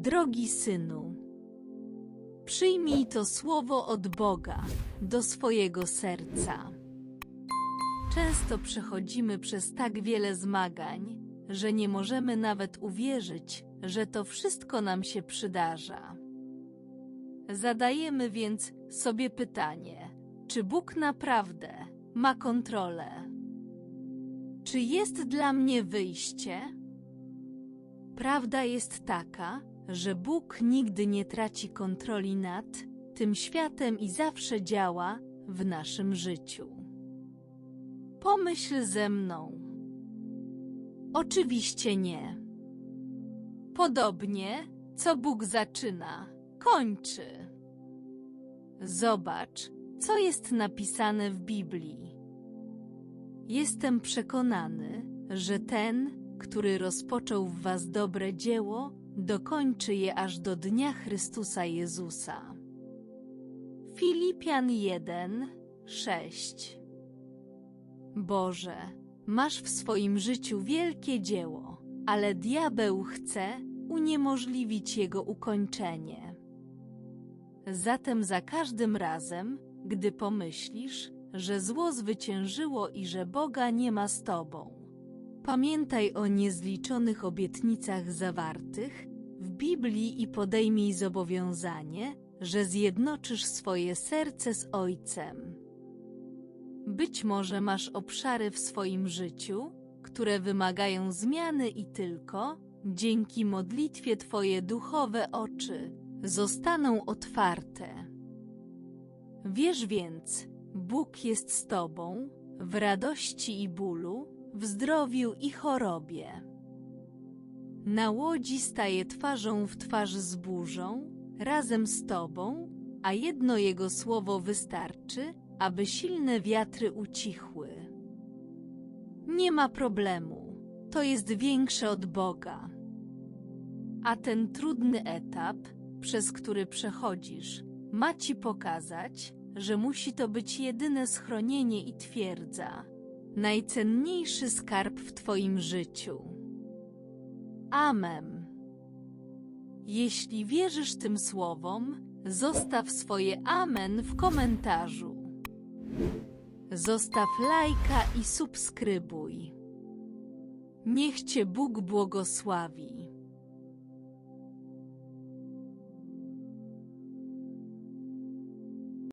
Drogi synu, przyjmij to słowo od Boga do swojego serca. Często przechodzimy przez tak wiele zmagań, że nie możemy nawet uwierzyć, że to wszystko nam się przydarza. Zadajemy więc sobie pytanie, czy Bóg naprawdę ma kontrolę? Czy jest dla mnie wyjście? Prawda jest taka, że Bóg nigdy nie traci kontroli nad tym światem i zawsze działa w naszym życiu. Pomyśl ze mną. Oczywiście nie. Podobnie, co Bóg zaczyna, kończy. Zobacz, co jest napisane w Biblii. Jestem przekonany, że ten, który rozpoczął w Was dobre dzieło, dokończy je aż do dnia Chrystusa Jezusa. Filipian 1, 6 Boże, masz w swoim życiu wielkie dzieło, ale diabeł chce uniemożliwić jego ukończenie. Zatem za każdym razem, gdy pomyślisz, że zło zwyciężyło i że Boga nie ma z tobą, pamiętaj o niezliczonych obietnicach zawartych w Biblii i podejmij zobowiązanie, że zjednoczysz swoje serce z Ojcem. Być może masz obszary w swoim życiu, które wymagają zmiany i tylko dzięki modlitwie Twoje duchowe oczy zostaną otwarte. Wiesz więc, Bóg jest z Tobą w radości i bólu, w zdrowiu i chorobie. Na łodzi staje twarzą w twarz z burzą, razem z Tobą, a jedno Jego słowo wystarczy, aby silne wiatry ucichły. Nie ma problemu, to jest większe od Boga. A ten trudny etap, przez który przechodzisz, ma Ci pokazać, że musi to być jedyne schronienie i twierdza, najcenniejszy skarb w Twoim życiu. Amen. Jeśli wierzysz tym słowom, zostaw swoje amen w komentarzu. Zostaw lajka i subskrybuj. Niech Cię Bóg błogosławi.